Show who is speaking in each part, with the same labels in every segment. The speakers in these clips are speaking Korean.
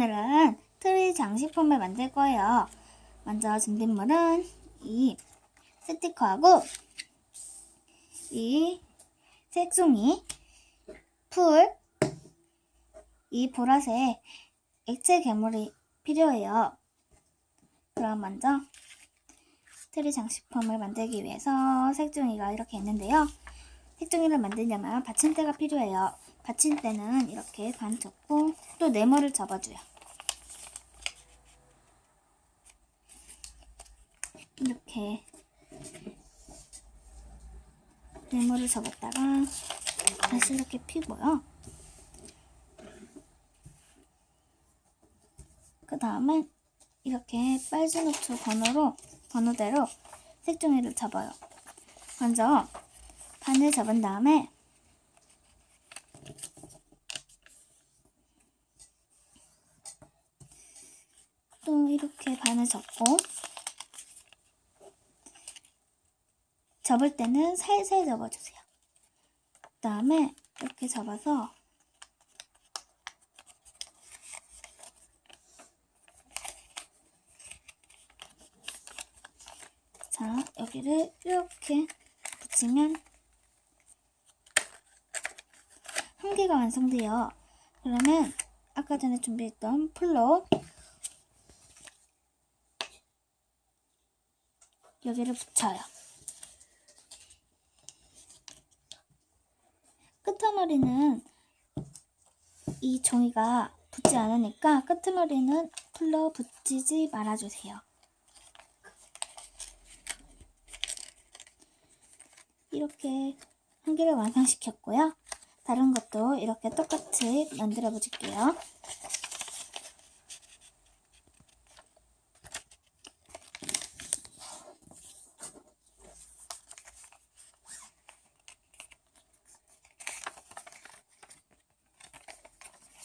Speaker 1: 오늘은 트리 장식품을 만들 거예요. 먼저 준비물은 이 스티커하고 이 색종이, 풀, 이 보라색 액체 괴물이 필요해요. 그럼 먼저 트리 장식품을 만들기 위해서 색종이가 이렇게 있는데요. 색종이를 만들려면 받침대가 필요해요. 받침대는 이렇게 반 접고 또 네모를 접어줘요. 이렇게 네모를 접었다가 다시 이렇게 피고요. 그 다음에 이렇게 빨간 노트 번호로 번호대로 색종이를 접어요. 먼저 반을 접은 다음에 또 이렇게 반을 접고 접을 때는 살살 접어주세요. 그 다음에 이렇게 접어서 자 여기를 이렇게 붙이면 한 개가 완성돼요. 그러면 아까 전에 준비했던 풀로 여기를 붙여요. 끄트머리는 이 종이가 붙지 않으니까 끄트머리는 풀로 붙이지 말아주세요. 이렇게 한 개를 완성시켰고요. 다른 것도 이렇게 똑같이 만들어 볼게요.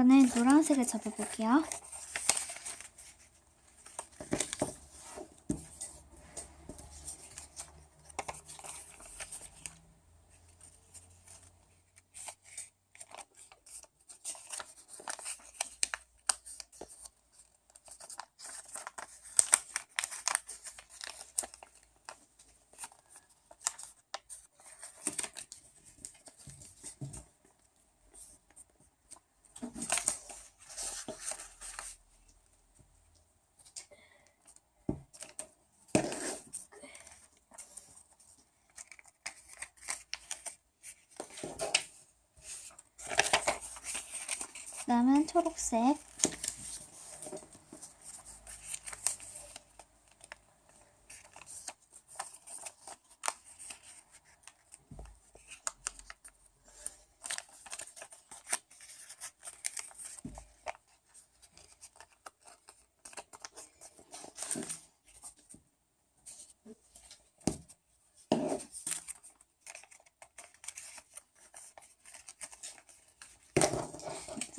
Speaker 1: 이번엔 노란색을 접어볼게요. 그 다음은 초록색.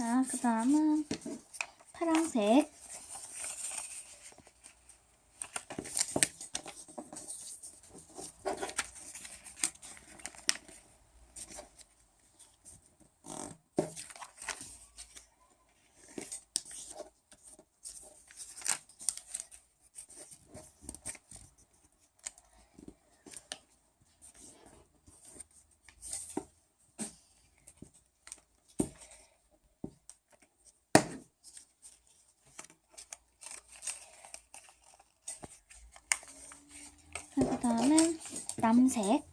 Speaker 1: 자, 그 다음은 파란색. 그 다음은 남색.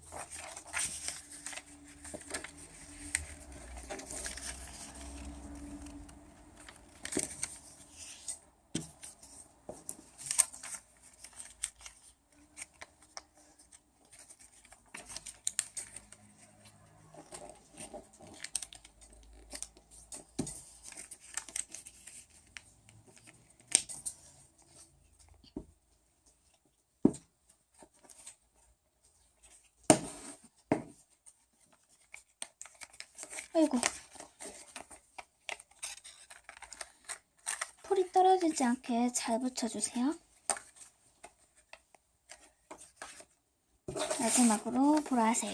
Speaker 1: 아이고. 풀이 떨어지지 않게 잘 붙여주세요. 마지막으로 보라색.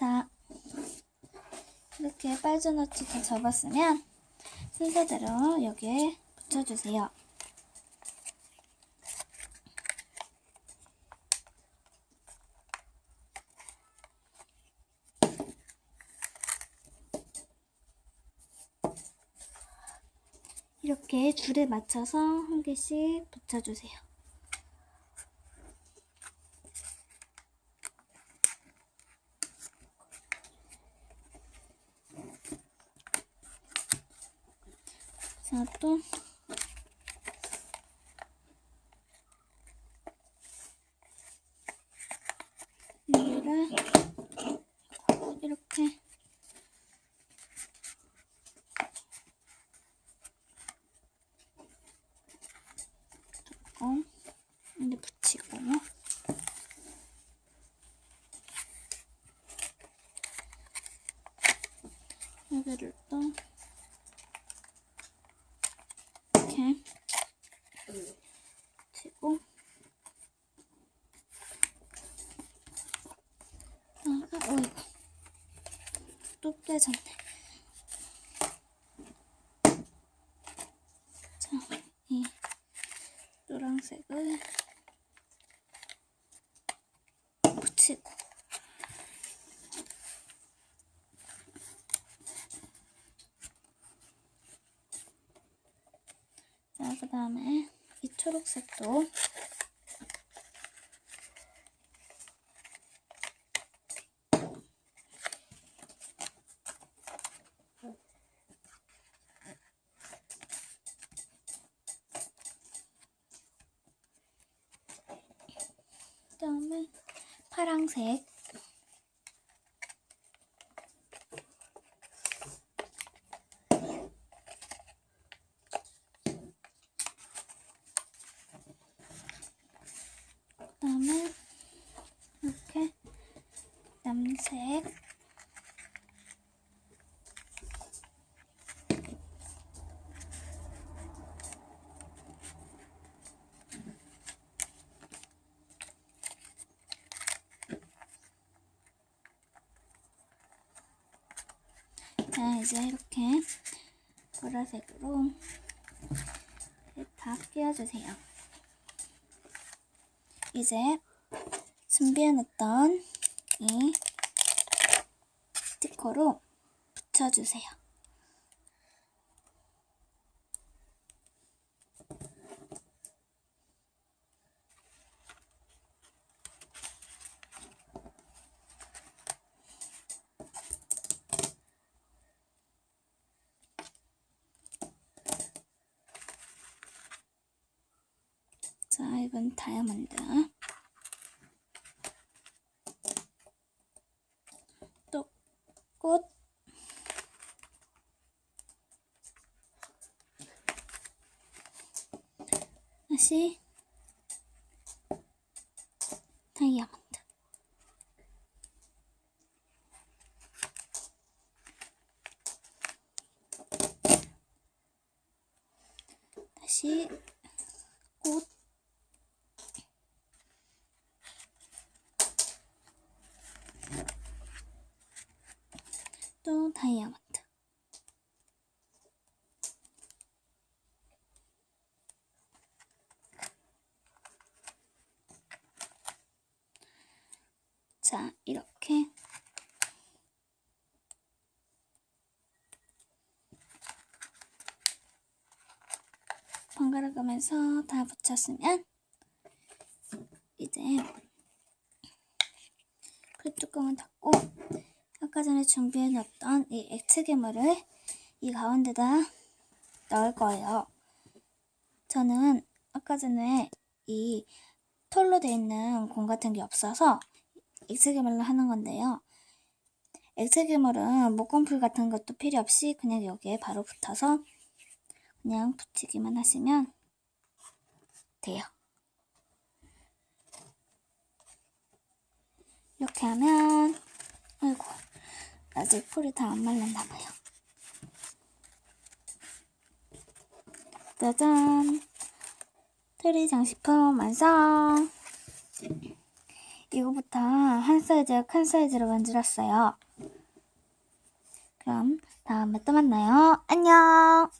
Speaker 1: 자, 이렇게 빨주노치 다 접었으면 순서대로 여기에 붙여주세요. 이렇게 줄에 맞춰서 한 개씩 붙여주세요. 자, 또 여기를 이렇게 뚜껑 이렇게 붙이고 여기를 또 이렇게 치고 아, 어이구 또 깨졌네. 자, 이 노란색을 붙이고. 자, 그 다음에 이 초록색도 그 다음에 파랑색. 그다음에 이렇게 남색 자 이제 이렇게 보라색으로 다 끼워주세요. 이제 준비해놨던 이 스티커로 붙여주세요. 자, 이건 다이아몬드. 또 꽃. 다시 다이아몬드. 다시 꽃. 또 다이아몬드. 번갈아 가면서 다 붙였으면 이제 그 뚜껑을 닫고 아까 전에 준비해 놨던 이 액체 괴물을 이 가운데다 넣을 거예요. 저는 아까 전에 이 털로 돼 있는 공 같은 게 없어서 액체 괴물로 하는 건데요. 액체 괴물은 목공풀 같은 것도 필요 없이 그냥 여기에 바로 붙어서 그냥 붙이기만 하시면 돼요. 이렇게 하면 아이고 아직 풀이 다 안 말랐나 봐요. 짜잔 트리 장식품 완성 이거부터 한 사이즈 큰 사이즈로 만들었어요. 그럼 다음에 또 만나요. 안녕